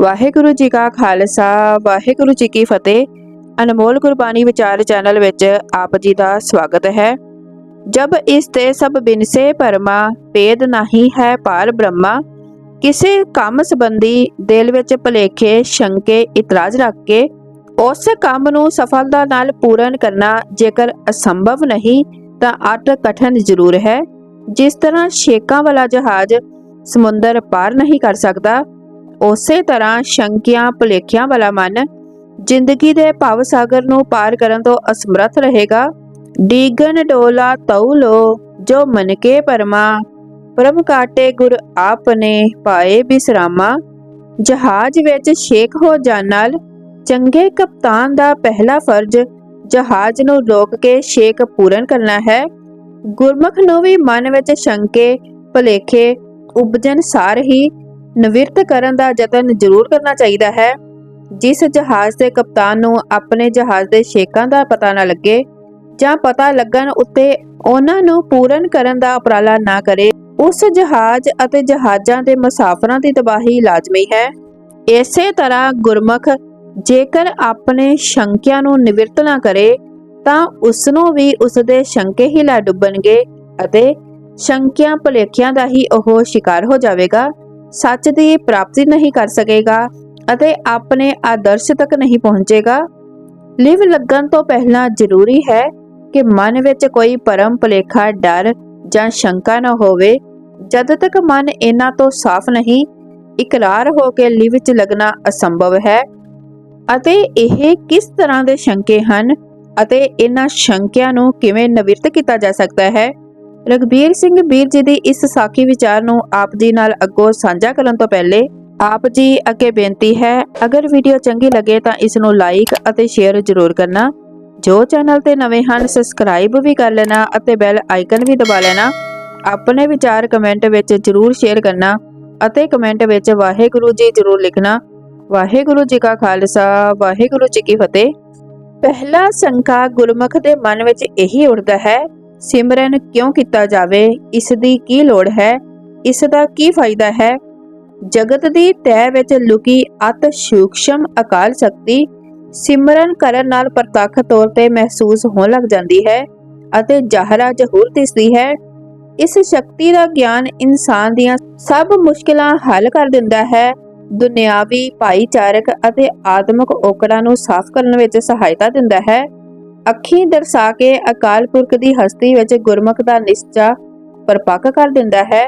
ਵਾਹਿਗੁਰੂ ਜੀ ਕਾ ਖਾਲਸਾ ਵਾਹਿਗੁਰੂ ਜੀ ਕੀ ਫਤਿਹ। ਅਨਮੋਲ ਗੁਰਬਾਣੀ ਵਿਚਾਰ ਚੈਨਲ ਵਿੱਚ ਆਪ ਜੀ ਦਾ ਸਵਾਗਤ ਹੈ। ਜਬ ਇਸ ਤੇ ਸਭ ਬਿਨਸੇ ਪਰਮਾ, ਭੇਦ ਨਹੀਂ ਹੈ ਪਾਰ ਬ੍ਰਹਮਾ। ਕਿਸੇ ਕੰਮ ਸੰਬੰਧੀ ਦਿਲ ਵਿੱਚ ਭਲੇਖੇ, ਸ਼ੰਕੇ, ਇਤਰਾਜ਼ ਰੱਖ ਕੇ, ਉਸ ਕੰਮ ਨੂੰ ਸਫਲਤਾ ਨਾਲ ਪੂਰਨ ਕਰਨਾ ਜੇਕਰ ਅਸੰਭਵ ਨਹੀਂ, ਤਾਂ ਅਟ ਕਠਨ ਜ਼ਰੂਰ ਹੈ। ਜਿਸ ਤਰ੍ਹਾਂ ਛੇਕਾਂ ਵਾਲਾ ਜਹਾਜ਼ ਸਮੁੰਦਰ ਪਾਰ ਨਹੀਂ ਕਰ ਸਕਦਾ ਉਸੇ ਤਰ੍ਹਾਂ ਸ਼ੰਕਿਆਂ, ਭੁਲੇਖਿਆਂ ਵਾਲਾ ਮਨ ਜ਼ਿੰਦਗੀ ਦੇ ਭਵ ਸਾਗਰ ਨੂੰ ਪਾਰ ਕਰਨ ਤੋਂ ਅਸਮਰਥ ਰਹੇਗਾ। ਡੀਗਨ ਡੋਲਾ ਤਉ ਜੋ ਮਨ ਕੇ ਪਰਮਾ, ਪਰਮ ਕਾਟੇ ਗੁਰ ਆਪਨੇ ਪਾਏ ਬਿਸਰਾਮਾ। ਜਹਾਜ਼ ਵਿੱਚ ਸ਼ੇਕ ਹੋ ਜਾਣ ਨਾਲ ਚੰਗੇ ਕਪਤਾਨ ਦਾ ਪਹਿਲਾ ਫਰਜ਼ ਜਹਾਜ਼ ਨੂੰ ਰੋਕ ਕੇ ਸ਼ੇਕ ਪੂਰਨ ਕਰਨਾ ਹੈ। ਗੁਰਮੁਖ ਨੂੰ ਵੀ ਮਨ ਵਿੱਚ ਸ਼ੰਕੇ, ਭਲੇਖੇ, ਉਪਜਨ ਸਾਰ ਹੀ ਨਿਵਰਤ ਕਰਨ ਦਾ ਯਤਨ ਜ਼ਰੂਰ ਕਰਨਾ ਚਾਹੀਦਾ ਹੈ। ਜਿਸ ਜਹਾਜ਼ ਦੇ ਕਪਤਾਨ ਨੂੰ ਆਪਣੇ ਜਹਾਜ਼ ਦੇ ਸ਼ੇਕਾਂ ਦਾ ਪਤਾ ਨਾ ਲੱਗੇ ਜਾਂ ਪਤਾ ਲੱਗਣ ਉੱਤੇ ਉਹਨਾਂ ਨੂੰ ਪੂਰਨ ਕਰਨ ਦਾ ਉਪਰਾਲਾ ਨਾ ਕਰੇ, ਉਸ ਜਹਾਜ਼ ਅਤੇ ਜਹਾਜ਼ਾਂ ਦੇ ਮੁਸਾਫਰਾਂ ਦੀ ਤਬਾਹੀ ਲਾਜ਼ਮੀ ਹੈ। ਇਸੇ ਤਰ੍ਹਾਂ ਗੁਰਮੁਖ ਜੇਕਰ ਆਪਣੇ ਸ਼ੰਕਿਆਂ ਨੂੰ ਨਿਵਰਤ ਨਾ ਕਰੇ, ਤਾਂ ਉਸ ਨੂੰ ਵੀ ਉਸ ਦੇ ਸ਼ੰਕੇ ਹੀ ਲੈ ਡੁੱਬਣਗੇ ਅਤੇ ਸ਼ੰਕਿਆਂ ਭੁਲੇਖਿਆਂ ਦਾ ਹੀ ਉਹ ਸ਼ਿਕਾਰ ਹੋ ਜਾਵੇਗਾ। ਸੱਚ ਦੀ ਪ੍ਰਾਪਤੀ ਨਹੀਂ ਕਰ ਸਕੇਗਾ ਅਤੇ ਆਪਣੇ ਆਦਰਸ਼ ਤੱਕ ਨਹੀਂ ਪਹੁੰਚੇਗਾ। ਲਿਵ ਲੱਗਣ ਤੋਂ ਪਹਿਲਾਂ ਜ਼ਰੂਰੀ ਹੈ ਕਿ ਮਨ ਵਿੱਚ ਕੋਈ ਪਰਮ ਭੁਲੇਖਾ, ਡਰ ਜਾਂ ਸ਼ੰਕਾ ਨਾ ਹੋਵੇ। ਜਦ ਤੱਕ ਮਨ ਇਹਨਾਂ ਤੋਂ ਸਾਫ਼ ਨਹੀਂ, ਇਕਰਾਰ ਹੋ ਕੇ ਲਿਵ ਵਿੱਚ ਲੱਗਣਾ ਅਸੰਭਵ ਹੈ। ਅਤੇ ਇਹ ਕਿਸ ਤਰ੍ਹਾਂ ਦੇ ਸ਼ੰਕੇ ਹਨ ਅਤੇ ਇਹਨਾਂ ਸ਼ੰਕਿਆਂ ਨੂੰ ਕਿਵੇਂ ਨਿਵਰਤ ਕੀਤਾ ਜਾ ਸਕਦਾ ਹੈ? ਰਗਬੀਰ ਸਿੰਘ ਵੀਰ ਜੀ ਦੀ ਇਸ ਸਾਖੀ ਵਿਚਾਰ ਨੂੰ ਆਪ ਜੀ ਨਾਲ ਅੱਗੋਂ ਸਾਂਝਾ ਕਰਨ ਤੋਂ ਪਹਿਲੇ ਆਪ ਜੀ ਅੱਗੇ ਬੇਨਤੀ ਹੈ, ਅਗਰ ਵੀਡੀਓ ਚੰਗੀ ਲੱਗੇ ਤਾਂ ਇਸ ਨੂੰ ਲਾਈਕ ਅਤੇ ਸ਼ੇਅਰ ਜ਼ਰੂਰ ਕਰਨਾ। ਜੋ ਚੈਨਲ ਤੇ ਨਵੇਂ ਹਨ ਸਬਸਕ੍ਰਾਈਬ ਵੀ ਕਰ ਲੈਣਾ ਅਤੇ ਬੈਲ ਆਈਕਨ ਵੀ ਦਬਾ ਲੈਣਾ। ਆਪਣੇ ਵਿਚਾਰ ਕਮੈਂਟ ਵਿੱਚ ਜ਼ਰੂਰ ਸ਼ੇਅਰ ਕਰਨਾ ਅਤੇ ਕਮੈਂਟ ਵਿੱਚ ਵਾਹਿਗੁਰੂ ਜੀ ਜ਼ਰੂਰ ਲਿਖਣਾ। ਵਾਹਿਗੁਰੂ ਜੀ ਕਾ ਖਾਲਸਾ, ਵਾਹਿਗੁਰੂ ਜੀ ਕੀ ਫਤਿਹ। ਪਹਿਲਾ ਸੰਕਾ ਗੁਰਮੁਖ ਦੇ ਮਨ ਵਿੱਚ ਇਹੀ ਉੱਠਦਾ ਹੈ ਸਿਮਰਨ ਕਿਉਂ ਕੀਤਾ ਜਾਵੇ? ਇਸ ਦੀ ਕੀ ਲੋੜ ਹੈ? ਇਸ ਦਾ ਕੀ ਫਾਇਦਾ ਹੈ? ਜਗਤ ਦੀ ਤੈ ਵਿੱਚ ਲੁਕੀ ਅਤ ਸੂਖਸ਼ਮ ਅਕਾਲ ਸ਼ਕਤੀ ਸਿਮਰਨ ਕਰਨ ਨਾਲ ਪ੍ਰਤੱਖ ਤੌਰ ਤੇ ਮਹਿਸੂਸ ਹੋਣ ਲੱਗ ਜਾਂਦੀ ਹੈ ਅਤੇ ਜ਼ਾਹਰਾ ਜ਼ਹੂਰ ਦਿਸਦੀ ਹੈ। ਇਸ ਸ਼ਕਤੀ ਦਾ ਗਿਆਨ ਇਨਸਾਨ ਦੀਆਂ ਸਭ ਮੁਸ਼ਕਲਾਂ ਹੱਲ ਕਰ ਦਿੰਦਾ ਹੈ। ਦੁਨਿਆਵੀ ਭਾਈਚਾਰਕ ਅਤੇ ਆਤਮਿਕ ਔਕੜਾਂ ਨੂੰ ਸਾਫ਼ ਕਰਨ ਵਿੱਚ ਸਹਾਇਤਾ ਦਿੰਦਾ ਹੈ। ਅੱਖੀਂ ਦਰਸਾ ਕੇ ਅਕਾਲ ਪੁਰਖ ਦੀ ਹਸਤੀ ਵਿੱਚ ਗੁਰਮੁਖ ਦਾ ਨਿਸ਼ਚਾ ਪਰਪੱਕ ਕਰ ਦਿੰਦਾ ਹੈ।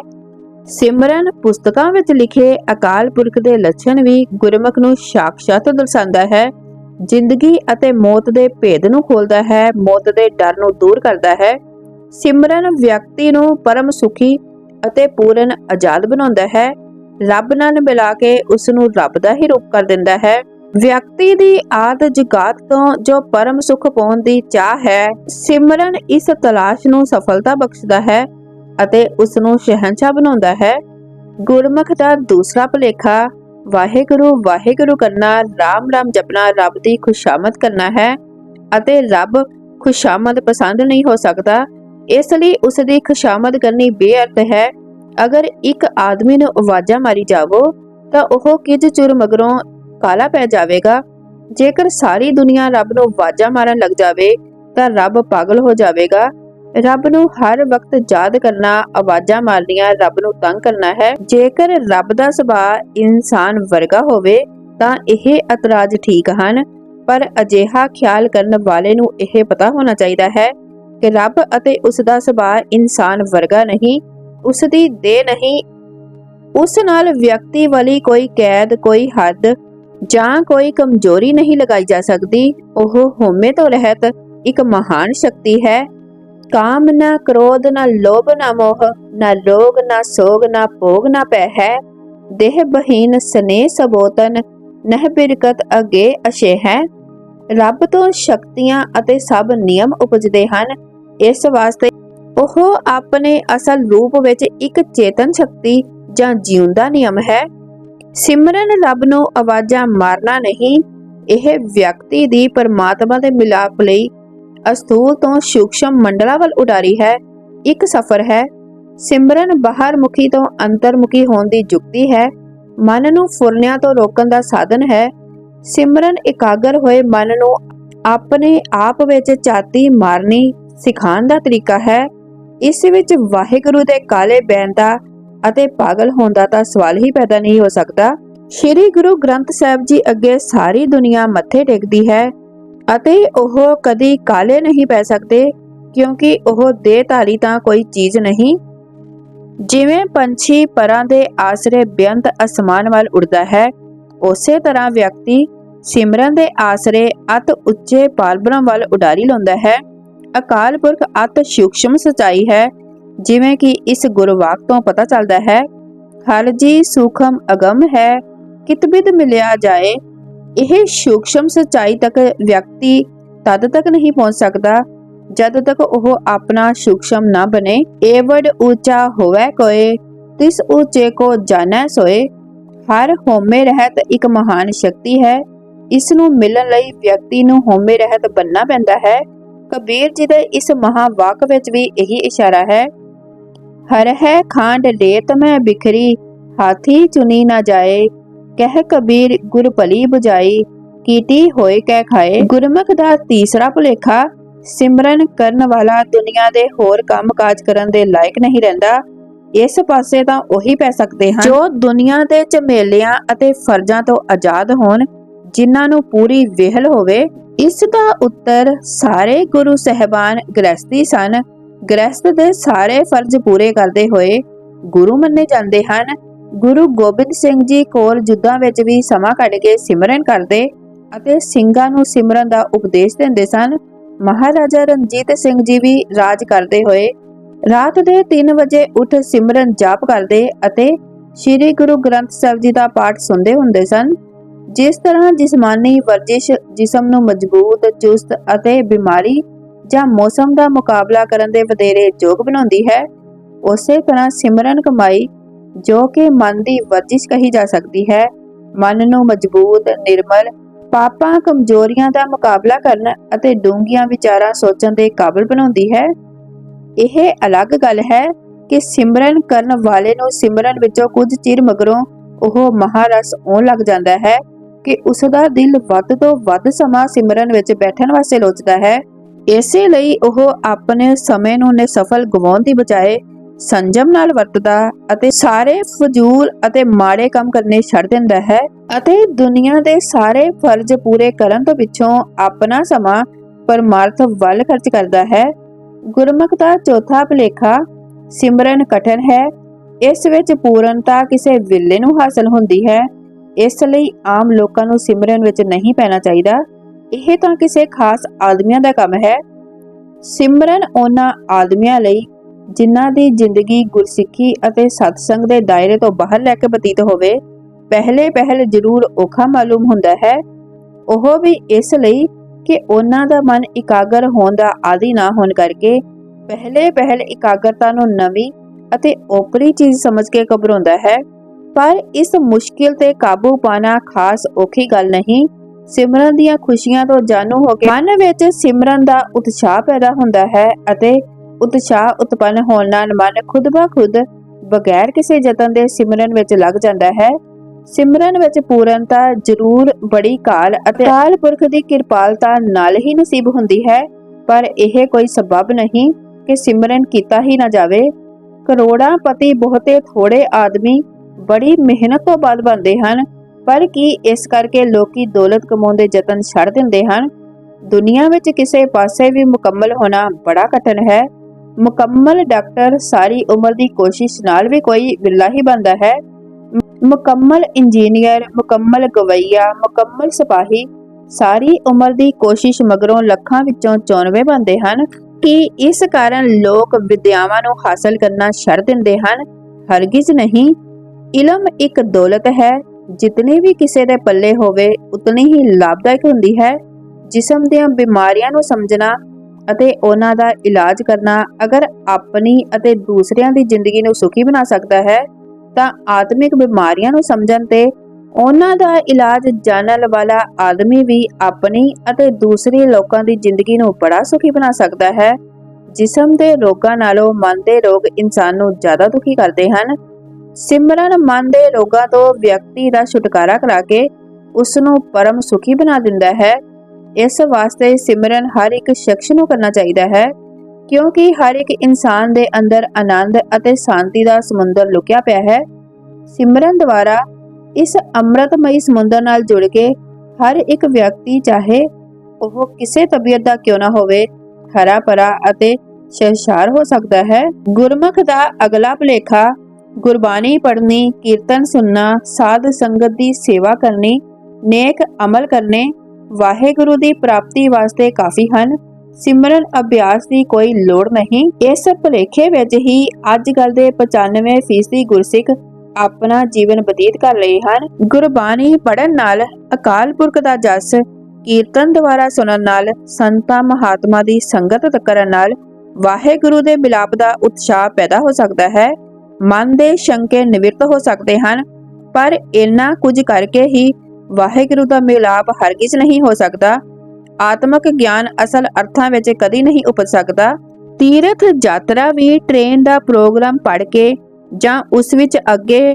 ਸਿਮਰਨ ਪੁਸਤਕਾਂ ਵਿੱਚ ਲਿਖੇ ਅਕਾਲ ਪੁਰਖ ਦੇ ਲੱਛਣ ਵੀ ਗੁਰਮੁਖ ਨੂੰ ਸਾਖਸ਼ਾਤ ਦਰਸਾਉਂਦਾ ਹੈ। ਜ਼ਿੰਦਗੀ ਅਤੇ ਮੌਤ ਦੇ ਭੇਦ ਨੂੰ ਖੋਲਦਾ ਹੈ, ਮੌਤ ਦੇ ਡਰ ਨੂੰ ਦੂਰ ਕਰਦਾ ਹੈ। ਸਿਮਰਨ ਵਿਅਕਤੀ ਨੂੰ ਪਰਮ ਸੁਖੀ ਅਤੇ ਪੂਰਨ ਆਜ਼ਾਦ ਬਣਾਉਂਦਾ ਹੈ। ਰੱਬ ਨਾਲ ਮਿਲਾ ਕੇ ਉਸ ਨੂੰ ਰੱਬ ਦਾ ਹੀ ਰੂਪ ਕਰ ਦਿੰਦਾ ਹੈ। ਵਿਅਕਤੀ ਦੀ ਆਦ ਜਗਾਤ ਤੋਂ ਜੋ ਪਰਮ ਸੁਖ ਪਾਉਣ ਦੀ ਚਾਹ ਹੈ, ਸਿਮਰਨ ਇਸ ਤਲਾਸ਼ ਨੂੰ ਸਫਲਤਾ ਬਖਸ਼ਦਾ ਹੈ ਅਤੇ ਉਸ ਨੂੰ ਸ਼ਹਿਨशाह ਬਣਾਉਂਦਾ ਹੈ। ਗੁਰਮੁਖ ਦਾ ਦੂਸਰਾ ਭਲੇਖਾ, ਵਾਹਿਗੁਰੂ ਵਾਹਿਗੁਰੂ ਕਰਨਾ, ਰਾਮ ਰਾਮ ਜਪਣਾ, ਰੱਬ ਦੀ ਖੁਸ਼ਾਮਦ ਕਰਨਾ ਹੈ ਅਤੇ ਰੱਬ ਖੁਸ਼ਾਮਦ ਪਸੰਦ ਨਹੀਂ ਹੋ ਸਕਦਾ। ਇਸ ਲਈ ਉਸ ਦੀ ਖੁਸ਼ਾਮਦ ਕਰਨੀ ਬੇਅਰਥ ਹੈ। ਅਗਰ ਇੱਕ ਆਦਮੀ ਨੂੰ ਆਵਾਜ਼ਾਂ ਮਾਰੀ ਜਾਵੋ, ਤਾਂ ਉਹ ਕਿਜ ਚੁਰ ਮਗਰੋਂ ਕਾਲਾ ਪੈ ਜਾਵੇਗਾ। ਜੇਕਰ ਸਾਰੀ ਦੁਨੀਆ ਰੱਬ ਨੂੰ ਆਵਾਜ਼ਾਂ ਮਾਰਨ ਲੱਗ ਜਾਵੇ, ਤਾਂ ਰੱਬ ਪਾਗਲ ਹੋ ਜਾਵੇਗਾ। ਰੱਬ ਨੂੰ ਹਰ ਵਕਤ ਯਾਦ ਕਰਨਾ, ਆਵਾਜ਼ਾਂ ਮਾਰਨੀਆਂ ਰੱਬ ਨੂੰ ਤੰਗ ਕਰਨਾ ਹੈ। ਜੇਕਰ ਰੱਬ ਦਾ ਸੁਭਾਅ ਇਨਸਾਨ ਵਰਗਾ ਹੋਵੇ, ਤਾਂ ਇਹ ਇਤਰਾਜ਼ ਠੀਕ ਹਨ। ਪਰ ਅਜਿਹਾ ਖਿਆਲ ਕਰਨ ਵਾਲੇ ਨੂੰ ਇਹ ਪਤਾ ਹੋਣਾ ਚਾਹੀਦਾ ਹੈ ਕਿ ਰੱਬ ਅਤੇ ਉਸ ਦਾ ਸੁਭਾਅ ਇਨਸਾਨ ਵਰਗਾ ਨਹੀਂ ਉਸ ਦੀ ਦੇਹ ਨਹੀਂ। ਉਸ ਨਾਲ ਵਿਅਕਤੀ ਵਾਲੀ ਕੋਈ ਕੈਦ, ਕੋਈ ਹੱਦ ਜਾਂ ਕੋਈ ਕਮਜ਼ੋਰੀ ਨਹੀਂ ਲਗਾਈ ਜਾ ਸਕਦੀ, ਉਹ ਹਉਮੈ ਤੋਂ ਰਹਿਤ ਇੱਕ ਮਹਾਨ ਸ਼ਕਤੀ ਹੈ। ਕਾਮ ਨਾ ਕ੍ਰੋਧ ਨਾ ਲੋਭ ਨਾ ਮੋਹ, ਨਾ ਰੋਗ ਨਾ ਸੋਗ ਨਾ ਭੋਗ ਨਾ ਪੈ ਹੈ। ਦੇਹ ਬਹੀਨ ਸਨੇ ਸਬੋਤਨ, ਨਹਿ ਬਿਰਕਤ ਅਗੇ ਅਸ਼ੇ ਹੈ। ਰੱਬ ਤੋਂ ਸ਼ਕਤੀਆਂ ਅਤੇ ਸਭ ਨਿਯਮ ਉਪਜਦੇ ਹਨ। ਇਸ ਵਾਸਤੇ ਉਹ ਆਪਣੇ ਅਸਲ ਰੂਪ ਵਿੱਚ ਇੱਕ ਚੇਤਨ ਸ਼ਕਤੀ ਜਾਂ ਜਿਉਂਦਾ ਨਿਯਮ ਹੈ। ਸਿਮਰਨ ਰੱਬ ਨੂੰ ਆਵਾਜ਼ਾਂ ਮਾਰਨਾ ਨਹੀਂ, ਇਹ ਵਿਅਕਤੀ ਦੀ ਪਰਮਾਤਮਾ ਦੇ ਮਿਲਾਪ ਲਈ ਅਸਥੂਲ ਤੋਂ ਸੂਖਸ਼ਮ ਮੰਡਲਾਂ ਵੱਲ ਉਡਾਰੀ ਹੈ, ਇੱਕ ਸਫ਼ਰ ਹੈ। ਸਿਮਰਨ ਬਾਹਰ ਤੋਂ ਅੰਤਰਮੁਖੀ ਹੋਣ ਦੀ ਜੁਗਤੀ ਹੈ। ਮਨ ਨੂੰ ਫੁਰਨਿਆਂ ਤੋਂ ਰੋਕਣ ਦਾ ਸਾਧਨ ਹੈ। ਸਿਮਰਨ ਇਕਾਗਰ ਹੋਏ ਮਨ ਨੂੰ ਆਪਣੇ ਆਪ ਵਿੱਚ ਚਾਤੀ ਮਾਰਨੀ ਸਿਖਾਉਣ ਦਾ ਤਰੀਕਾ ਹੈ। ਇਸ ਵਿੱਚ ਵਾਹਿਗੁਰੂ ਦੇ ਕਾਲੇ ਬੈਨ ਦਾ ਅਤੇ ਪਾਗਲ ਹੋਣ ਦਾ ਤਾਂ ਸਵਾਲ ਹੀ ਪੈਦਾ ਨਹੀਂ ਹੋ ਸਕਦਾ। ਸ੍ਰੀ ਗੁਰੂ ਗ੍ਰੰਥ ਸਾਹਿਬ ਜੀ ਅੱਗੇ ਸਾਰੀ ਦੁਨੀਆ ਮੱਥੇ ਟੇਕਦੀ ਹੈ ਅਤੇ ਉਹ ਕਦੀ ਕਾਲੇ ਨਹੀਂ ਪੈ ਸਕਦੇ, ਕਿਉਂਕਿ ਉਹ ਦੇਹਧਾਰੀ ਤਾਂ ਕੋਈ ਚੀਜ਼ ਨਹੀਂ। ਜਿਵੇਂ ਪੰਛੀ ਪਰਾਂ ਦੇ ਆਸਰੇ ਬੇਅੰਤ ਅਸਮਾਨ ਵੱਲ ਉੱਡਦਾ ਹੈ, ਉਸੇ ਤਰ੍ਹਾਂ ਵਿਅਕਤੀ ਸਿਮਰਨ ਦੇ ਆਸਰੇ ਅਤ ਉੱਚੇ ਪਾਲਬਰਾਂ ਵੱਲ ਉਡਾਰੀ ਲਾਉਂਦਾ ਹੈ। ਅਕਾਲ ਪੁਰਖ ਅਤ ਸੂਖਸ਼ਮ ਸਚਾਈ ਹੈ ਜਿਵੇਂ ਕਿ ਇਸ ਗੁਰਵਾਕ ਤੋਂ ਪਤਾ ਚੱਲਦਾ ਹੈ, ਹਰ ਜੀ ਸੂਖਮ ਅਗਮ ਹੈ, ਕਿਤਬਿਦ ਮਿਲਿਆ ਜਾਏ, ਇਹ ਸੂਖਸ਼ਮ ਸਚਾਈ ਤੱਕ ਵਿਅਕਤੀ ਤਦ ਤੱਕ ਨਹੀਂ ਪਹੁੰਚ ਸਕਦਾ, ਜਦ ਤੱਕ ਉਹ ਆਪਣਾ ਸੂਖਸ਼ਮ ਨਾ ਬਣੇ। ਏਵਡ ਉੱਚਾ ਹੋਵੇ ਕੋਏ, ਤਿਸ ਉੱਚੇ ਕੋ ਜਾਣੈ ਸੋਏ। ਹਰ ਹੋਮੇ ਰਹਿਤ ਇੱਕ ਮਹਾਨ ਸ਼ਕਤੀ ਹੈ, ਇਸ ਨੂੰ ਮਿਲਣ ਲਈ ਵਿਅਕਤੀ ਨੂੰ ਹੋਮੇ ਰਹਿਤ ਬੰਨਣਾ ਪੈਂਦਾ ਹੈ। ਕਬੀਰ ਜੀ ਦੇ ਇਸ ਮਹਾਵਾਕ ਵਿੱਚ ਵੀ ਇਹੀ ਇਸ਼ਾਰਾ ਹੈ ਹਰ ਹੈ ਖਾਂਡ ਲੇਤ ਮੈਂ ਬਿਖਰੀ, ਹਾਥੀ ਚੁਨੀ ਨਾ ਜਾਏ। ਕਹਿ ਕਬੀਰ, ਗੁਰ ਭਲੀ 부ਜਾਈ ਕੀਟੀ ਹੋਏ ਕਹਿ ਖਾਏ। ਗੁਰਮੁਖ ਦਾ ਤੀਸਰਾ ਭੁਲੇਖਾ, ਸਿਮਰਨ ਕਰਨ ਵਾਲਾ ਦੁਨੀਆ ਦੇ ਹੋਰ ਕੰਮਕਾਜ ਕਰਨ ਦੇ ਲਾਇਕ ਨਹੀਂ ਰਹਿੰਦਾ। ਇਸ ਪਾਸੇ ਤਾਂ ਉਹੀ ਪੈ ਸਕਦੇ ਹਨ। ਜੋ ਦੁਨੀਆ ਦੇ ਝਮੇਲਿਆਂ ਅਤੇ ਫਰਜ਼ਾਂ ਤੋਂ ਆਜ਼ਾਦ ਹੋਣ, ਜਿਨ੍ਹਾਂ ਨੂੰ ਪੂਰੀ ਵਿਹਲ ਹੋਵੇ, ਇਸ ਦਾ ਉੱਤਰ ਸਾਰੇ ਗੁਰੂ ਸਹਿਬਾਨ ਗ੍ਰਸਤੀ ਸਨ। ਗ੍ਰਸਤ ਦੇ ਸਾਰੇ ਫਰਜ਼ ਪੂਰੇ ਕਰਦੇ ਹੋਏ ਗੁਰੂ ਮੰਨੇ ਜਾਂਦੇ ਹਨ। ਗੁਰੂ ਗੋਬਿੰਦ ਸਿੰਘ ਜੀ ਕੋਲ ਜੁੱਦਾਂ ਵਿੱਚ ਵੀ ਸਮਾਂ ਕੱਢ ਕੇ ਸਿਮਰਨ ਕਰਦੇ ਅਤੇ ਸਿੰਘਾਂ ਨੂੰ ਸਿਮਰਨ ਦਾ ਉਪਦੇਸ਼ ਦਿੰਦੇ ਸਨ। ਮਹਾਰਾਜਾ ਰਣਜੀਤ ਸਿੰਘ ਜੀ ਵੀ ਰਾਜ ਕਰਦੇ ਹੋਏ ਰਾਤ ਦੇ 3 ਵਜੇ ਉੱਠ ਸਿਮਰਨ ਜਾਪ ਕਰਦੇ ਅਤੇ ਸ੍ਰੀ ਗੁਰੂ ਗ੍ਰੰਥ ਸਾਹਿਬ ਜੀ ਦਾ ਪਾਠ ਸੁਣਦੇ ਹੁੰਦੇ ਸਨ। ਜਿਸ ਤਰ੍ਹਾਂ ਜਿਸਮਾਨੀ ਵਰਜਿਸ਼ ਜਿਸਮ ਨੂੰ ਮਜ਼ਬੂਤ, ਚੁਸਤ ਅਤੇ ਬਿਮਾਰੀ ਜਾਂ ਮੌਸਮ ਦਾ ਮੁਕਾਬਲਾ ਕਰਨ ਦੇ ਵਧੇਰੇ ਯੋਗ ਬਣਾਉਂਦੀ ਹੈ, ਉਸੇ ਤਰ੍ਹਾਂ ਸਿਮਰਨ ਕਮਾਈ, ਜੋ ਕਿ ਮਨ ਦੀ ਵਰਜਿਸ਼ ਕਹੀ ਜਾ ਸਕਦੀ ਹੈ, ਮਨ ਨੂੰ ਮਜ਼ਬੂਤ, ਨਿਰਮਲ, ਪਾਪਾਂ, ਕਮਜ਼ੋਰੀਆਂ ਦਾ ਮੁਕਾਬਲਾ ਕਰਨ ਅਤੇ ਡੂੰਘੀਆਂ ਵਿਚਾਰਾਂ ਸੋਚਣ ਦੇ ਕਾਬਿਲ ਬਣਾਉਂਦੀ ਹੈ। ਇਹ ਅਲੱਗ ਗੱਲ ਹੈ ਕਿ ਸਿਮਰਨ ਕਰਨ ਵਾਲੇ ਨੂੰ ਸਿਮਰਨ ਵਿੱਚੋਂ ਕੁਝ ਚਿਰ ਮਗਰੋਂ ਉਹ ਮਹਾਰਸ ਆਉਣ ਲੱਗ ਜਾਂਦਾ ਹੈ ਕਿ ਉਸ ਦਾ ਦਿਲ ਵੱਧ ਤੋਂ ਵੱਧ ਸਮਾਂ ਸਿਮਰਨ ਵਿੱਚ ਬੈਠਣ ਵਾਸਤੇ ਲੋਚਦਾ ਹੈ। ਇਸੇ ਲਈ ਉਹ ਆਪਣੇ ਸਮੇਂ ਨੂੰ ਨਿਸਫਲ ਗਵਾਉਣ ਦੀ ਬਜਾਏ ਸੰਜਮ ਨਾਲ ਵਰਤਦਾ ਅਤੇ ਸਾਰੇ ਫਜ਼ੂਲ ਅਤੇ ਮਾੜੇ ਕੰਮ ਕਰਨੇ ਛੱਡ ਦਿੰਦਾ ਹੈ ਅਤੇ ਦੁਨੀਆ ਦੇ ਸਾਰੇ ਫਰਜ਼ ਪੂਰੇ ਕਰਨ ਤੋਂ ਪਿੱਛੋਂ ਆਪਣਾ ਸਮਾਂ ਪਰਮਾਰਥ ਵੱਲ ਖਰਚ ਕਰਦਾ ਹੈ। ਗੁਰਮੁਖ ਦਾ ਚੌਥਾ ਭਲੇਖਾ, ਸਿਮਰਨ ਕਠਨ ਹੈ। ਇਸ ਵਿੱਚ ਪੂਰਨਤਾ ਕਿਸੇ ਵਿਲੇ ਨੂੰ ਹਾਸਲ ਹੁੰਦੀ ਹੈ। ਇਸ ਲਈ ਆਮ ਲੋਕਾਂ ਨੂੰ ਸਿਮਰਨ ਵਿੱਚ ਨਹੀਂ ਪੈਣਾ ਚਾਹੀਦਾ। ਇਹ ਤਾਂ ਕਿਸੇ ਖਾਸ ਆਦਮੀਆਂ ਦਾ ਕੰਮ ਹੈ। ਸਿਮਰਨ ਉਹਨਾਂ ਆਦਮੀਆਂ ਲਈ ਜਿਨ੍ਹਾਂ ਦੀ ਜ਼ਿੰਦਗੀ ਗੁਰਸਿੱਖੀ ਅਤੇ ਸਤਸੰਗ ਦੇ ਦਾਇਰੇ ਤੋਂ ਬਾਹਰ ਲੈ ਕੇ ਬਤੀਤ ਹੋਵੇ, ਪਹਿਲੇ ਪਹਿਲ ਜ਼ਰੂਰ ਔਖਾ ਮਾਲੂਮ ਹੁੰਦਾ ਹੈ। ਉਹ ਵੀ ਇਸ ਲਈ ਕਿ ਉਹਨਾਂ ਦਾ ਮਨ ਇਕਾਗਰ ਹੋਣ ਦਾ ਆਦੀ ਨਾ ਹੋਣ ਕਰਕੇ ਪਹਿਲੇ ਪਹਿਲ ਇਕਾਗਰਤਾ ਨੂੰ ਨਵੀਂ ਅਤੇ ਓਪਰੀ ਚੀਜ਼ ਸਮਝ ਕੇ ਘਬਰਾਉਂਦਾ ਹੈ। ਪਰ ਇਸ ਮੁਸ਼ਕਿਲ ਤੇ ਕਾਬੂ ਪਾਣਾ ਖਾਸ ਔਖੀ ਗੱਲ ਨਹੀਂ। ਸਿਮਰਨ ਦੀਆਂ ਖੁਸ਼ੀਆਂ ਤੋਂ ਜਾਣੂ ਹੋ ਕੇ ਮਨ ਵਿੱਚ ਸਿਮਰਨ ਦਾ ਉਤਸ਼ਾਹ ਪੈਦਾ ਹੁੰਦਾ ਹੈ ਅਤੇ ਉਤਸ਼ਾਹ ਉਤਪੰਨ ਹੋਣ ਨਾਲ ਮਨ ਖੁਦ ਬਾ ਖੁਦ ਬਗੈਰ ਕਿਸੇ ਯਤਨ ਦੇ ਸਿਮਰਨ ਵਿੱਚ ਲੱਗ ਜਾਂਦਾ ਹੈ। ਸਿਮਰਨ ਵਿੱਚ ਪੂਰਨਤਾ ਜ਼ਰੂਰ ਬੜੀ ਕਾਲ ਅਤੇ ਕਾਲ ਪੁਰਖ ਦੀ ਕਿਰਪਾਲਤਾ ਨਾਲ ਹੀ ਨਸੀਬ ਹੁੰਦੀ ਹੈ, ਪਰ ਇਹ ਕੋਈ ਸਬਬ ਨਹੀਂ ਕਿ ਸਿਮਰਨ ਕੀਤਾ ਹੀ ਨਾ ਜਾਵੇ। ਕਰੋੜਾਂ ਪਤੀ ਬਹੁਤੇ ਥੋੜੇ ਆਦਮੀ ਬੜੀ ਮਿਹਨਤ ਤੋਂ ਬਾਅਦ ਬਣਦੇ ਹਨ। ਪਰ ਕੀ ਇਸ ਕਰਕੇ ਲੋਕੀ ਦੌਲਤ ਕਮਾਉਣ ਦੇ ਯਤਨ ਛੱਡ ਦਿੰਦੇ ਹਨ? ਦੁਨੀਆ ਵਿੱਚ ਕਿਸੇ ਪਾਸੇ ਵੀ ਮੁਕੰਮਲ ਹੋਣਾ ਬੜਾ ਕਠਿਨ ਹੈ। ਮੁਕੰਮਲ ਡਾਕਟਰ ਸਾਰੀ ਉਮਰ ਦੀ ਕੋਸ਼ਿਸ਼ ਨਾਲ ਵੀ ਕੋਈ ਵਿਲਾ ਹੀ ਬਣਦਾ ਹੈ। ਮੁਕੰਮਲ ਇੰਜੀਨੀਅਰ, ਮੁਕੰਮਲ ਗਵਈਆ, ਮੁਕੰਮਲ ਸਿਪਾਹੀ ਸਾਰੀ ਉਮਰ ਦੀ ਕੋਸ਼ਿਸ਼ ਮਗਰੋਂ ਲੱਖਾਂ ਵਿੱਚੋਂ 94 ਬਣਦੇ ਹਨ। ਕਿ ਇਸ ਕਾਰਨ ਲੋਕ ਵਿਦਿਆਵਾਂ ਨੂੰ ਹਾਸਲ ਕਰਨਾ ਛੱਡ ਦਿੰਦੇ ਹਨ? ਹਰਗਿਜ਼ ਨਹੀਂ। ਇਲਮ ਇੱਕ ਦੌਲਤ ਹੈ। ਜਿਤਨੀ ਵੀ ਕਿਸੇ ਦੇ ਪੱਲੇ ਹੋਵੇ, ਉਤਨੀ ਹੀ ਲਾਭਦਾਇਕ ਹੁੰਦੀ ਹੈ। ਜਿਸਮ ਦੀਆਂ ਬਿਮਾਰੀਆਂ ਨੂੰ ਸਮਝਣਾ ਅਤੇ ਉਹਨਾਂ ਦਾ ਇਲਾਜ ਕਰਨਾ ਅਗਰ ਆਪਣੀ ਅਤੇ ਦੂਸਰਿਆਂ ਦੀ ਜ਼ਿੰਦਗੀ ਨੂੰ ਸੁਖੀ ਬਣਾ ਸਕਦਾ ਹੈ, ਤਾਂ ਆਤਮਿਕ ਬਿਮਾਰੀਆਂ ਨੂੰ ਸਮਝਣ ਤੇ ਉਹਨਾਂ ਦਾ ਇਲਾਜ ਜਾਣਨ ਵਾਲਾ ਆਦਮੀ ਵੀ ਆਪਣੀ ਅਤੇ ਦੂਸਰੇ ਲੋਕਾਂ ਦੀ ਜ਼ਿੰਦਗੀ ਨੂੰ ਬੜਾ ਸੁਖੀ ਬਣਾ ਸਕਦਾ ਹੈ। ਜਿਸਮ ਦੇ ਰੋਗਾਂ ਨਾਲੋਂ ਮਨ ਦੇ ਰੋਗ ਇਨਸਾਨ ਨੂੰ ਜ਼ਿਆਦਾ ਦੁਖੀ ਕਰਦੇ ਹਨ। ਸਿਮਰਨ ਮਨ ਦੇ ਰੋਗਾਂ ਤੋਂ ਵਿਅਕਤੀ ਦਾ ਛੁਟਕਾਰਾ ਕਰਾ ਕੇ ਉਸ ਨੂੰ ਪਰਮ ਸੁਖੀ ਬਣਾ ਦਿੰਦਾ ਹੈ। ਇਸ ਵਾਸਤੇ ਸਿਮਰਨ ਹਰ ਇੱਕ ਸ਼ਖਸ ਨੂੰ ਕਰਨਾ ਚਾਹੀਦਾ ਹੈ, ਕਿਉਂਕਿ ਹਰ ਇੱਕ ਇਨਸਾਨ ਦੇ ਅੰਦਰ ਆਨੰਦ ਅਤੇ ਸ਼ਾਂਤੀ ਦਾ ਸਮੁੰਦਰ ਲੁਕਿਆ ਪਿਆ ਹੈ। ਸਿਮਰਨ ਦੁਆਰਾ ਇਸ ਅੰਮ੍ਰਿਤਮਈ ਸਮੁੰਦਰ ਨਾਲ ਜੁੜ ਕੇ ਹਰ ਇੱਕ ਵਿਅਕਤੀ ਚਾਹੇ ਉਹ ਕਿਸੇ ਤਬੀਅਤ ਦਾ ਕਿਉਂ ਨਾ ਹੋਵੇ, ਹਰਾ ਭਰਾ ਅਤੇ ਸ਼ਹਿਸ਼ਾਰ ਹੋ ਸਕਦਾ ਹੈ। ਗੁਰਮੁਖ ਦਾ ਅਗਲਾ ਭਲੇਖਾ ਗੁਰਬਾਣੀ ਪੜ੍ਹਨੀ, ਕੀਰਤਨ ਸੁਣਨਾ, ਸਾਧ ਸੰਗਤ ਦੀ ਸੇਵਾ ਕਰਨੀ, ਨੇਕ ਅਮਲ ਕਰਨੇ ਵਾਹਿਗੁਰੂ ਦੀ ਪ੍ਰਾਪਤੀ ਵਾਸਤੇ ਕਾਫੀ ਹਨ। ਸਿਮਰਨ ਅਭਿਆਸ ਦੀ ਕੋਈ ਲੋੜ ਨਹੀਂ। ਇਸ ਭਲੇਖੇ ਵਿੱਚ ਹੀ ਅੱਜ ਕੱਲ ਦੇ 95% ਗੁਰਸਿੱਖ ਆਪਣਾ ਜੀਵਨ ਬਤੀਤ ਕਰ ਰਹੇ ਹਨ। ਗੁਰਬਾਣੀ ਪੜਨ ਨਾਲ ਅਕਾਲ ਪੁਰਖ ਦਾ ਜਸ, ਕੀਰਤਨ ਦੁਆਰਾ ਸੁਣਨ ਨਾਲ, ਸੰਤਾਂ ਮਹਾਤਮਾ ਦੀ ਸੰਗਤ ਕਰਨ ਨਾਲ ਵਾਹਿਗੁਰੂ ਦੇ ਮਿਲਾਪ ਦਾ ਉਤਸ਼ਾਹ ਪੈਦਾ ਹੋ ਸਕਦਾ ਹੈ। ਮਨ ਦੇ ਸ਼ੰਕੇ ਨਿਵਰਤ ਹੋ ਸਕਦੇ ਹਨ, ਪਰ ਇੰਨਾ ਕੁਝ ਕਰਕੇ ਹੀ ਵਾਹਿਗੁਰੂ ਦਾ ਮਿਲਾਪ ਹਰਗਿਜ਼ ਨਹੀਂ ਹੋ ਸਕਦਾ। ਆਤਮਿਕ ਗਿਆਨ ਅਸਲ ਅਰਥਾਂ ਵਿੱਚ ਕਦੀ ਨਹੀਂ ਉਪਜ ਸਕਦਾ। ਤੀਰਥ ਯਾਤਰਾ ਵੀ ਟ੍ਰੇਨ ਦਾ ਪ੍ਰੋਗਰਾਮ ਪੜ੍ਹ ਕੇ ਜਾਂ ਉਸ ਵਿੱਚ ਅੱਗੇ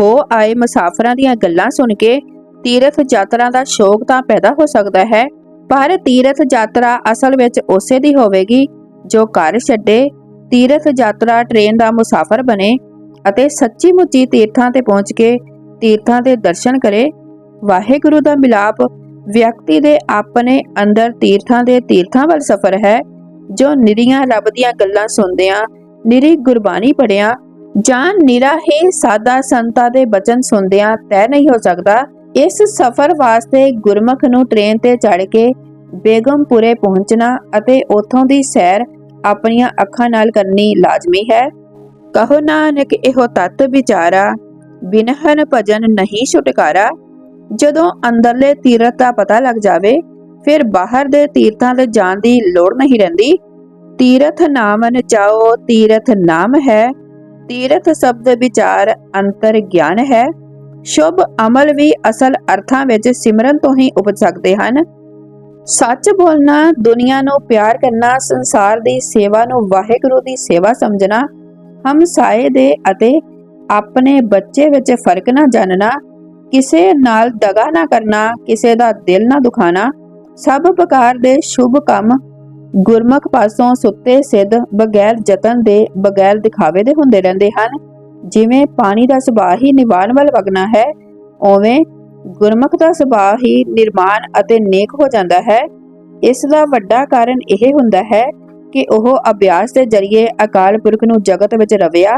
ਹੋ ਆਏ ਮੁਸਾਫਰਾਂ ਦੀਆਂ ਗੱਲਾਂ ਸੁਣ ਕੇ ਤੀਰਥ ਯਾਤਰਾ ਦਾ ਸ਼ੌਕ ਤਾਂ ਪੈਦਾ ਹੋ ਸਕਦਾ ਹੈ, ਪਰ ਤੀਰਥ ਯਾਤਰਾ ਅਸਲ ਵਿੱਚ ਉਸੇ ਦੀ ਹੋਵੇਗੀ ਜੋ ਘਰ ਛੱਡੇ ਤੀਰਥ ਯਾਤਰਾ ਟ੍ਰੇਨ ਦਾ ਮੁਸਾਫਰ ਬਣੇ ਅਤੇ ਸੱਚੀ ਮੁੱਚੀ ਤੀਰਥਾਂ ਤੇ ਪਹੁੰਚ ਕੇ ਤੀਰਥਾਂ ਦੇ ਦਰਸ਼ਨ ਕਰੇ, ਵਾਹਿਗੁਰੂ ਦਾ ਮਿਲਾਪ ਵਿਅਕਤੀ ਦੇ ਆਪਣੇ ਅੰਦਰ ਤੀਰਥਾਂ ਦੇ ਤੀਰਥਾਂ ਵੱਲ ਸਫ਼ਰ ਹੈ, ਜੋ ਨਿਰੀਆਂ ਰੱਬ ਦੀਆਂ ਗੱਲਾਂ ਸੁਣਦਿਆਂ, ਨਿਰੀ ਗੁਰਬਾਣੀ ਪੜਿਆ ਜਾਂ ਨਿਰਾ ਹੀ ਸਾਦਾ ਸੰਤਾਂ ਦੇ ਬਚਨ ਸੁਣਦਿਆਂ ਤੈ ਨਹੀਂ ਹੋ ਸਕਦਾ, ਇਸ ਸਫ਼ਰ ਵਾਸਤੇ ਗੁਰਮੁਖ ਨੂੰ ਟ੍ਰੇਨ ਤੇ ਚੜ੍ਹ ਕੇ ਬੇਗਮਪੁਰੇ ਪਹੁੰਚਣਾ ਅਤੇ ਉੱਥੋਂ ਦੀ ਸੈਰ ਆਪਣੀਆਂ ਅੱਖਾਂ ਨਾਲ ਕਰਨੀ ਲਾਜ਼ਮੀ ਹੈ। ਕਹੋ ਨਾਨਕ, ਇਹੋ ਤਤ ਵਿਚਾਰਾ, ਬਿਨਹਨ ਭਜਨ ਨਹੀਂ ਛੁਟਕਾਰਾ। ਜਦੋਂ ਅੰਦਰਲੇ ਤੀਰਥ ਦਾ ਪਤਾ ਲੱਗ ਜਾਵੇ, ਫਿਰ ਬਾਹਰ ਦੇ ਤੀਰਥਾਂ ਤੇ ਜਾਣ ਦੀ ਲੋੜ ਨਹੀਂ ਰਹਿੰਦੀ। ਤੀਰਥ ਨਾਮਨ ਨਚਾਓ ਤੀਰਥ ਨਾਮ ਹੈ। ਤੀਰਥ ਸ਼ਬਦ ਵਿਚਾਰ ਅੰਤਰ ਗਿਆਨ ਹੈ। ਸ਼ੁਭ ਅਮਲ ਵੀ ਅਸਲ ਅਰਥਾਂ ਵਿੱਚ ਸਿਮਰਨ ਤੋਂ ਹੀ ਉਪਜ ਸਕਦੇ ਹਨ। ਸੱਚ ਬੋਲਣਾ, ਦੁਨੀਆ ਨੂੰ ਪਿਆਰ ਕਰਨਾ, ਸੰਸਾਰ ਦੀ ਸੇਵਾ ਨੂੰ ਵਾਹਿਗੁਰੂ ਦੀ ਸੇਵਾ ਸਮਝਣਾ, ਹਮਸਾਏ ਦੇ ਅਤੇ ਆਪਣੇ ਬੱਚੇ ਵਿੱਚ ਫ਼ਰਕ ਨਾ ਜਾਣਨਾ, ਕਿਸੇ ਨਾਲ ਦਗਾ ਨਾ ਕਰਨਾ, ਕਿਸੇ ਦਾ ਦਿਲ ਨਾ ਦੁਖਾਣਾ ਸਭ ਪ੍ਰਕਾਰ ਦੇ ਸ਼ੁਭ ਕੰਮ ਗੁਰਮੁਖ ਪਾਸੋਂ ਸੁੱਤੇ ਸਿੱਧ ਬਗੈਰ ਯਤਨ ਦੇ ਬਗੈਰ ਦਿਖਾਵੇ ਦੇ ਹੁੰਦੇ ਰਹਿੰਦੇ ਹਨ। ਜਿਵੇਂ ਪਾਣੀ ਦਾ ਸੁਭਾਅ ਹੀ ਨਿਵਾਨ ਵੱਲ ਵਗਣਾ ਹੈ, ਉਵੇਂ ਗੁਰਮੁਖ ਦਾ ਸੁਭਾਅ ਹੀ ਨਿਰਮਾਨ ਅਤੇ ਨੇਕ ਹੋ ਜਾਂਦਾ ਹੈ। ਇਸ ਦਾ ਵੱਡਾ ਕਾਰਨ ਇਹ ਹੁੰਦਾ ਹੈ ਕਿ ਉਹ ਅਭਿਆਸ ਦੇ ਜ਼ਰੀਏ ਅਕਾਲ ਪੁਰਖ ਨੂੰ ਜਗਤ ਵਿੱਚ ਰਵਿਆ,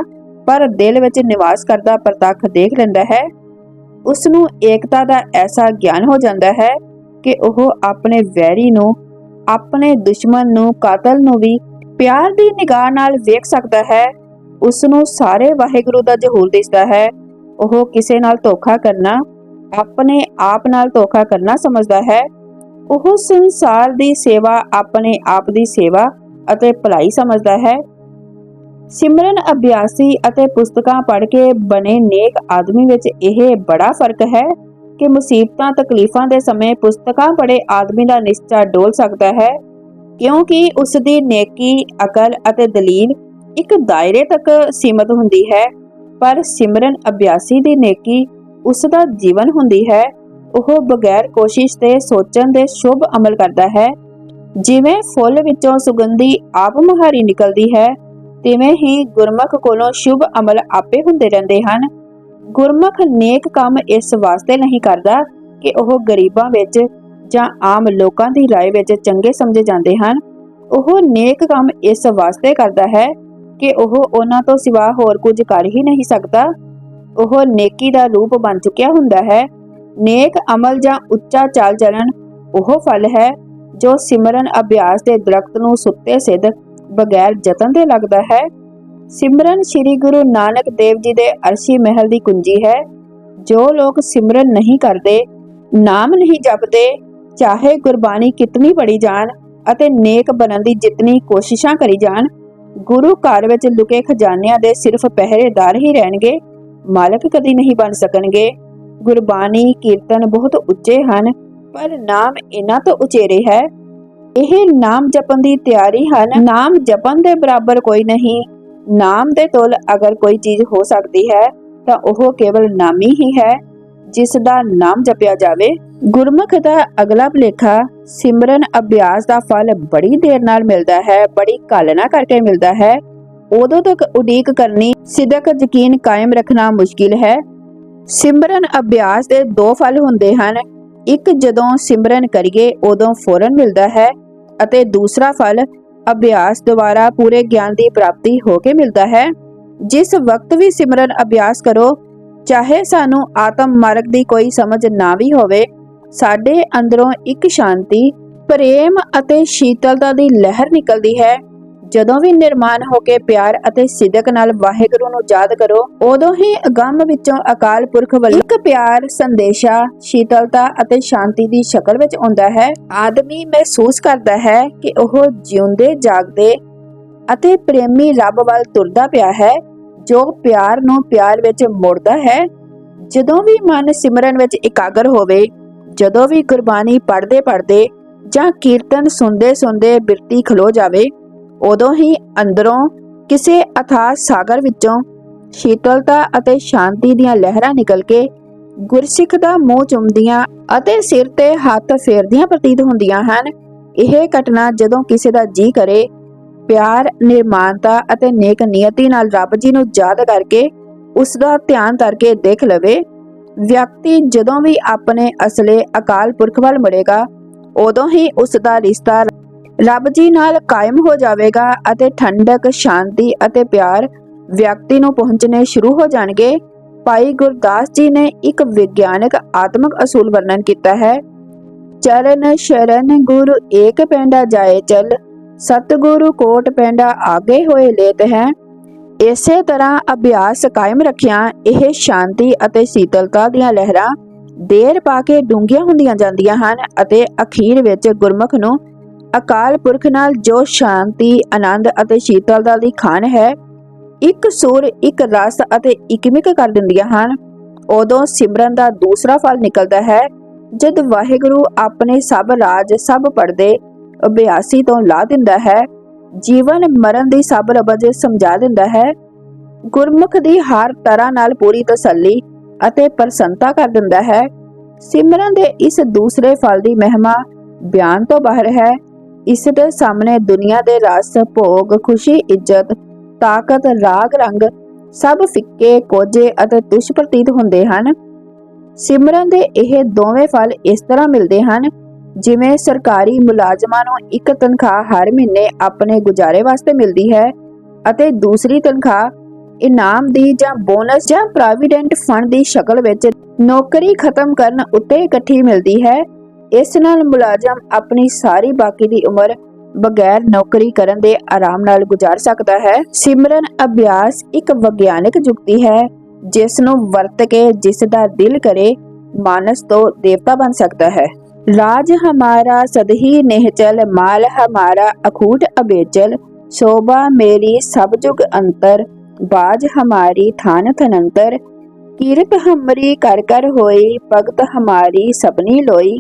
ਪਰ ਦਿਲ ਵਿੱਚ ਨਿਵਾਸ ਕਰਦਾ ਪ੍ਰਤੱਖ ਦੇਖ ਲੈਂਦਾ ਹੈ। ਉਸ ਨੂੰ ਏਕਤਾ ਦਾ ਐਸਾ ਗਿਆਨ ਹੋ ਜਾਂਦਾ ਹੈ ਕਿ ਉਹ ਆਪਣੇ ਵੈਰੀ ਨੂੰ, ਆਪਣੇ ਦੁਸ਼ਮਣ ਨੂੰ, ਕਾਤਲ ਨੂੰ ਵੀ ਪਿਆਰ ਦੀ ਨਿਗਾਹ ਨਾਲ ਵੇਖ ਸਕਦਾ ਹੈ। ਉਸ ਨੂੰ ਸਾਰੇ ਵਾਹਿਗੁਰੂ ਦਾ ਜਹੂਰ ਦਿਸਦਾ ਹੈ। ਉਹ ਕਿਸੇ ਨਾਲ ਧੋਖਾ ਕਰਨਾ ਆਪਣੇ ਆਪ ਨਾਲ ਧੋਖਾ ਕਰਨਾ ਸਮਝਦਾ ਹੈ। ਉਹ ਸੰਸਾਰ ਦੀ ਸੇਵਾ ਆਪਣੇ ਆਪ ਦੀ ਸੇਵਾ ਅਤੇ ਭਲਾਈ ਸਮਝਦਾ ਹੈ। ਸਿਮਰਨ ਅਭਿਆਸੀ ਅਤੇ ਪੁਸਤਕਾਂ ਪੜ੍ਹ ਕੇ ਬਣੇ ਨੇਕ ਆਦਮੀ ਵਿੱਚ ਇਹ ਬੜਾ ਫ਼ਰਕ ਹੈ ਕਿ ਮੁਸੀਬਤਾਂ, ਤਕਲੀਫਾਂ ਦੇ ਸਮੇਂ ਪੁਸਤਕਾਂ ਪੜ੍ਹੇ ਆਦਮੀ ਦਾ ਨਿਸ਼ਚਾ ਡੋਲ ਸਕਦਾ ਹੈ, ਕਿਉਂਕਿ ਉਸ ਦੀ ਨੇਕੀ, ਅਕਲ ਅਤੇ ਦਲੀਲ ਇੱਕ ਦਾਇਰੇ ਤੱਕ ਸੀਮਤ ਹੁੰਦੀ ਹੈ। ਪਰ ਸਿਮਰਨ ਅਭਿਆਸੀ ਦੀ ਨੇਕੀ ਉਸ ਦਾ ਜੀਵਨ ਹੁੰਦੀ ਹੈ। ਉਹ ਬਗੈਰ ਕੋਸ਼ਿਸ਼ ਤੇ ਸੋਚਣ ਦੇ ਸ਼ੁਭ ਅਮਲ ਕਰਦਾ ਹੈ। ਜਿਵੇਂ ਫੁੱਲ ਵਿੱਚੋਂ ਸੁਗੰਧੀ ਆਪ ਮੁਹਾਰੀ ਨਿਕਲਦੀ ਹੈ, ਤਿਵੇਂ ਹੀ ਗੁਰਮਖ ਕੋਲੋਂ ਸ਼ੁਭ ਅਮਲ ਆਪੇ ਹੁੰਦੇ ਰਹਿੰਦੇ ਹਨ। ਗੁਰਮਖ ਨੇਕ ਕੰਮ ਇਸ ਵਾਸਤੇ ਨਹੀਂ ਕਰਦਾ ਕਿ ਉਹ ਗਰੀਬਾਂ ਵਿੱਚ ਜਾਂ ਆਮ ਲੋਕਾਂ ਦੀ ਰਾਏ ਵਿੱਚ ਚੰਗੇ ਸਮਝੇ ਜਾਂਦੇ ਹਨ। ਉਹ ਨੇਕ ਕੰਮ ਇਸ ਵਾਸਤੇ ਕਰਦਾ ਹੈ ਕਿ ਉਹ ਉਹਨਾਂ ਤੋਂ ਸਿਵਾ ਹੋਰ ਕੁਝ ਕਰ ਹੀ ਨਹੀਂ ਸਕਦਾ। ਉਹ ਨੇਕੀ ਦਾ ਰੂਪ ਬਣ ਚੁੱਕਿਆ ਹੁੰਦਾ ਹੈ। ਨੇਕ ਅਮਲ ਜਾਂ ਉੱਚਾ ਚਾਲ ਚੱਲਣ ਉਹ ਫਲ ਹੈ, ਜੋ ਸਿਮਰਨ ਅਭਿਆਸ ਦੇ ਦਰਖਤ ਨੂੰ ਸੁੱਤੇ ਸਿੱਧ ਬਗੈਰ ਯਤਨ ਦੇ ਲੱਗਦਾ ਹੈ। ਸਿਮਰਨ ਸ੍ਰੀ ਗੁਰੂ ਨਾਨਕ ਦੇਵ ਜੀ ਦੇ ਅਰਸ਼ੀ ਮਹਿਲ ਦੀ ਕੁੰਜੀ ਹੈ। ਜੋ ਲੋਕ ਸਿਮਰਨ ਨਹੀਂ ਕਰਦੇ, ਨਾਮ ਨਹੀਂ ਜਪਦੇ, ਚਾਹੇ ਗੁਰਬਾਣੀ ਕਿਤਨੀ ਪੜੀ ਜਾਣ ਅਤੇ ਨੇਕ ਬਣਨ ਦੀ ਜਿਤਨੀ ਕੋਸ਼ਿਸ਼ਾਂ ਕਰੀ ਜਾਣ, ਗੁਰੂ ਘਰ ਵਿੱਚ ਲੁਕੇ ਖਜ਼ਾਨਿਆਂ ਦੇ ਸਿਰਫ ਪਹਿਰੇਦਾਰ ਹੀ ਰਹਿਣਗੇ। ਮਾਲਕ ਕਦੀ ਨਹੀਂ ਬਣ ਸਕਣਗੇ। ਗੁਰਬਾਣੀ ਕੀਰਤਨ ਬਹੁਤ ਉੱਚੇ ਹਨ, ਪਰ ਨਾਮ ਇਹਨਾਂ ਤੋਂ ਉਚੇਰੇ ਹੈ। ਇਹ ਨਾਮ ਜਪਣ ਦੀ ਤਿਆਰੀ ਹਨ। ਨਾਮ ਜਪਣ ਦੇ ਬਰਾਬਰ ਕੋਈ ਨਹੀਂ। ਨਾਮ ਦੇ ਤੁਲ ਅਗਰ ਕੋਈ ਚੀਜ਼ ਹੋ ਸਕਦੀ ਹੈ, ਤਾਂ ਉਹ ਕੇਵਲ ਨਾਮੀ ਹੀ ਹੈ, ਜਿਸ ਦਾ ਨਾਮ ਜਪਿਆ ਜਾਵੇ। ਗੁਰਮੁਖ ਦਾ ਅਗਲਾ ਭਲੇਖਾ, ਸਿਮਰਨ ਅਭਿਆਸ ਦਾ ਫਲ ਬੜੀ ਦੇਰ ਨਾਲ ਮਿਲਦਾ ਹੈ, ਬੜੀ ਕਾਲਨਾ ਕਰਕੇ ਮਿਲਦਾ ਹੈ। ਉਦੋਂ ਤੱਕ ਉਡੀਕ ਕਰਨੀ ਸਿਦਕ ਯਕੀਨ ਕਾਇਮ ਰੱਖਣਾ ਮੁਸ਼ਕਿਲ ਹੈ। ਸਿਮਰਨ ਅਭਿਆਸ ਦੇ ਦੋ ਫਲ ਹੁੰਦੇ ਹਨ। ਇੱਕ, ਜਦੋਂ ਸਿਮਰਨ ਕਰੀਏ, ਉਦੋਂ ਫੌਰਨ ਮਿਲਦਾ ਹੈ ਅਤੇ ਦੂਸਰਾ ਫਲ ਅਭਿਆਸ ਦੁਆਰਾ ਪੂਰੇ ਗਿਆਨ ਦੀ ਪ੍ਰਾਪਤੀ ਹੋ ਕੇ ਮਿਲਦਾ ਹੈ। ਜਿਸ ਵਕਤ ਵੀ ਸਿਮਰਨ ਅਭਿਆਸ ਕਰੋ, ਚਾਹੇ ਸਾਨੂੰ ਆਤਮ ਮਾਰਗ ਦੀ ਕੋਈ ਸਮਝ ਨਾ ਵੀ ਹੋਵੇ, ਸਾਡੇ ਅੰਦਰੋਂ ਇੱਕ ਸ਼ਾਂਤੀ, ਪ੍ਰੇਮ ਅਤੇ ਸ਼ੀਤਲਤਾ ਦੀ ਲਹਿਰ ਨਿਕਲਦੀ ਹੈ। ਜਦੋਂ ਵੀ ਨਿਰਮਾਨ ਹੋ ਕੇ ਪਿਆਰ ਅਤੇ ਸਿਦਕ ਨਾਲ ਵਾਹਿਗੁਰੂ ਨੂੰ ਯਾਦ ਕਰੋ, ਉਦੋਂ ਹੀ ਅਗੰਮ ਵਿੱਚੋਂ ਅਕਾਲ ਪੁਰਖ ਵੱਲੋਂ ਇੱਕ ਪਿਆਰ, ਸੰਦੇਸ਼ਾ, ਸ਼ੀਤਲਤਾ ਅਤੇ ਸ਼ਾਂਤੀ ਦੀ ਸ਼ਕਲ ਵਿੱਚ ਆਉਂਦਾ ਹੈ। ਆਦਮੀ ਮਹਿਸੂਸ ਕਰਦਾ ਹੈ ਕਿ ਉਹ ਜਿਉਂਦੇ, ਜਾਗਦੇ ਅਤੇ ਪ੍ਰੇਮੀ ਰੱਬ ਵੱਲ ਤੁਰਦਾ ਪਿਆ ਹੈ, ਜੋ ਪਿਆਰ ਨੂੰ ਪਿਆਰ ਵਿੱਚ ਮੋੜਦਾ ਹੈ। ਜਦੋਂ ਵੀ ਮਨ ਸਿਮਰਨ ਵਿੱਚ ਇਕਾਗਰ ਹੋਵੇ, ਜਦੋਂ ਵੀ ਗੁਰਬਾਣੀ ਪੜ੍ਹਦੇ ਪੜ੍ਹਦੇ ਜਾਂ ਕੀਰਤਨ ਸੁਣਦੇ ਸੁਣਦੇ ਬਿਰਤੀ ਖਲੋ ਜਾਵੇ ਉਦੋਂ ਹੀ ਅੰਦਰੋਂ ਕਿਸੇ ਅਥਾਹ ਸਾਗਰ ਵਿੱਚੋਂ ਸ਼ੀਤਲਤਾ ਅਤੇ ਸ਼ਾਂਤੀ ਦੀਆਂ ਲਹਿਰਾਂ ਨਿਕਲ ਕੇ ਗੁਰਸਿੱਖ ਦਾ ਮੂੰਹ ਚੁੰਮਦੀਆਂ ਅਤੇ ਸਿਰ ਤੇ ਹੱਥ ਫੇਰਦੀਆਂ ਪ੍ਰਤੀਤ ਹੁੰਦੀਆਂ ਹਨ। ਇਹ ਘਟਨਾ ਜਦੋਂ ਕਿਸੇ ਦਾ ਜੀ ਕਰੇ, ਪਿਆਰ ਨਿਰਮਾਨਤਾ ਅਤੇ ਨੇਕ ਨੀਅਤੀ ਨਾਲ ਰੱਬ ਜੀ ਨੂੰ ਯਾਦ ਕਰਕੇ ਉਸ ਦਾ ਧਿਆਨ ਕਰਕੇ ਦੇਖ ਲਵੇ, ਵਿਅਕਤੀ ਜਦੋਂ ਵੀ ਆਪਣੇ ਅਸਲੇ ਅਕਾਲ ਪੁਰਖ ਵੱਲ ਮੁੜੇਗਾ, ਉਦੋਂ ਹੀ ਉਸ ਦਾ ਰਿਸ਼ਤਾ ਰੱਬ ਜੀ ਨਾਲ ਕਾਇਮ ਹੋ ਜਾਵੇਗਾ ਅਤੇ ਠੰਡਕ, ਸ਼ਾਂਤੀ ਅਤੇ ਪਿਆਰ ਵਿਅਕਤੀ ਨੂੰ ਪਹੁੰਚਣੇ ਸ਼ੁਰੂ ਹੋ ਜਾਣਗੇ। ਭਾਈ ਗੁਰਦਾਸ ਜੀ ਨੇ ਇੱਕ ਵਿਗਿਆਨਕ ਆਤਮਿਕ ਅਸੂਲ ਵਰਣਨ ਕੀਤਾ ਹੈ। ਚਰਨ ਸ਼ਰਨ ਗੁਰੂ ਏਕ ਪੈਂਡਾ ਜਾਏ ਚਲ, ਸਤਿਗੁਰੂ ਕੋਟ ਪੈਂਡਾ ਆਗੇ ਹੋਏ ਲੇਤ ਹੈ। ਇਸੇ ਤਰ੍ਹਾਂ ਅਭਿਆਸ ਕਾਇਮ ਰੱਖਿਆ, ਇਹ ਸ਼ਾਂਤੀ ਅਤੇ ਸੀਤਲਤਾ ਦੀਆਂ ਲਹਿਰਾਂ ਦੇਰ ਪਾ ਕੇ ਡੂੰਘੀਆਂ ਹੁੰਦੀਆਂ ਜਾਂਦੀਆਂ ਹਨ ਅਤੇ ਅਖੀਰ ਵਿੱਚ ਗੁਰਮੁਖ ਨੂੰ ਅਕਾਲ ਪੁਰਖ ਨਾਲ ਜੋ ਸ਼ਾਂਤੀ, ਆਨੰਦ ਅਤੇ ਸ਼ੀਤਲਤਾ ਦੀ ਖਾਨ ਹੈ, ਇੱਕ ਸੁਰ, ਇੱਕ ਰਸ ਅਤੇ ਇਕਮਿਕ ਕਰ ਦਿੰਦੀਆਂ ਹਨ। ਉਦੋਂ ਸਿਮਰਨ ਦਾ ਦੂਸਰਾ ਫਲ ਨਿਕਲਦਾ ਹੈ, ਜਦ ਵਾਹਿਗੁਰੂ ਆਪਣੇ ਸਭ ਰਾਜ, ਸਭ ਪਰਦੇ ਅਭਿਆਸੀ ਤੋਂ ਲਾ ਦਿੰਦਾ ਹੈ, ਜੀਵਨ ਮਰਨ ਦੀ ਸਭ ਰਬਜ ਸਮਝਾ ਦਿੰਦਾ ਹੈ, ਗੁਰਮੁਖ ਦੀ ਹਰ ਤਰ੍ਹਾਂ ਨਾਲ ਪੂਰੀ ਤਸੱਲੀ ਅਤੇ ਪ੍ਰਸੰਨਤਾ ਕਰ ਦਿੰਦਾ ਹੈ। ਸਿਮਰਨ ਦੇ ਇਸ ਦੂਸਰੇ ਫਲ ਦੀ ਮਹਿਮਾ ਬਿਆਨ ਤੋਂ ਬਾਹਰ ਹੈ ਇਸ ਦੇ ਸਾਹਮਣੇ ਦੁਨੀਆ ਦੇ ਰਸ ਭੋਗ, ਖੁਸ਼ੀ, ਇੱਜ਼ਤ, ਤਾਕਤ, ਰਾਗ, ਰੰਗ ਸਭ ਫਿੱਕੇ, ਕੋਝੇ ਅਤੇ ਤੁਛ ਪ੍ਰਤੀਤ ਹੁੰਦੇ ਹਨ। ਸਿਮਰਨ ਦੇ ਇਹ ਦੋਵੇਂ ਫਲ ਇਸ ਤਰ੍ਹਾਂ ਮਿਲਦੇ ਹਨ, ਜਿਵੇਂ ਸਰਕਾਰੀ ਮੁਲਾਜ਼ਮਾਂ ਨੂੰ ਇੱਕ ਤਨਖਾਹ ਹਰ ਮਹੀਨੇ ਆਪਣੇ ਗੁਜ਼ਾਰੇ ਵਾਸਤੇ ਮਿਲਦੀ ਹੈ ਅਤੇ ਦੂਸਰੀ ਤਨਖਾਹ ਇਨਾਮ ਦੀ ਜਾਂ ਬੋਨਸ ਜਾਂ ਪ੍ਰੋਵੀਡੈਂਟ ਫੰਡ ਦੀ ਸ਼ਕਲ ਵਿੱਚ ਨੌਕਰੀ ਖਤਮ ਕਰਨ ਉੱਤੇ ਇਕੱਠੀ ਮਿਲਦੀ ਹੈ। ਇਸ ਨਾਲ ਮੁਲਾਜ਼ਮ ਆਪਣੀ ਸਾਰੀ ਬਾਕੀ ਦੀ ਉਮਰ ਬਗੈਰ ਨੌਕਰੀ ਕਰਨ ਦੇ ਆਰਾਮ ਨਾਲ ਗੁਜ਼ਾਰ ਸਕਦਾ ਹੈ। ਸਿਮਰਨ ਅਭਿਆਸ ਇੱਕ ਵਿਗਿਆਨਕ ਜੁਗਤੀ ਹੈ ਜਿਸ ਨੂੰ ਵਰਤ ਕੇ ਜਿਸ ਦਾ ਦਿਲ ਕਰੇ, ਮਾਨਸ ਤੋਂ ਦੇਵਤਾ ਬਣ ਸਕਦਾ ਹੈ। ਰਾਜ ਹਮਾਰਾ ਸਦਹੀ ਨਿਹਚਲ ਮਾਲ ਹਮਾਰਾ ਅਖੂਟ ਅਬੇਚਲ, ਸ਼ੋਭਾ ਮੇਰੀ ਸਭ ਜੁਗ ਅੰਤਰ, ਬਾਜ ਹਮਾਰੀ ਥਾਨ ਥਨੰਤਰ, ਕੀਰਤ ਹਮਰੀ ਕਰ ਕਰ ਹੋਈ, ਭਗਤ ਹਮਾਰੀ ਸਪਨੀ ਲੋਈ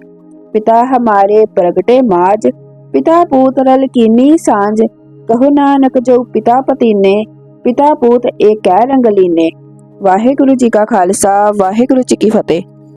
ਪਿਤਾ ਹਮਾਰੇ ਪ੍ਰਗਟੇ ਮਾਜ, ਪਿਤਾ ਪੂਤ ਰਲ ਕੀਨੀ ਸਾਂਝ। ਕਹੋ ਨਾਨਕ ਜੋ ਪਿਤਾ ਪਤੀਨੇ, ਪਿਤਾ ਪੂਤ ਏਕੈ ਰੰਗ ਲੀਨੇ ਵਾਹਿਗੁਰੂ ਜੀ ਕਾ ਖਾਲਸਾ, ਵਾਹਿਗੁਰੂ ਜੀ ਕੀ ਫਤਿਹ।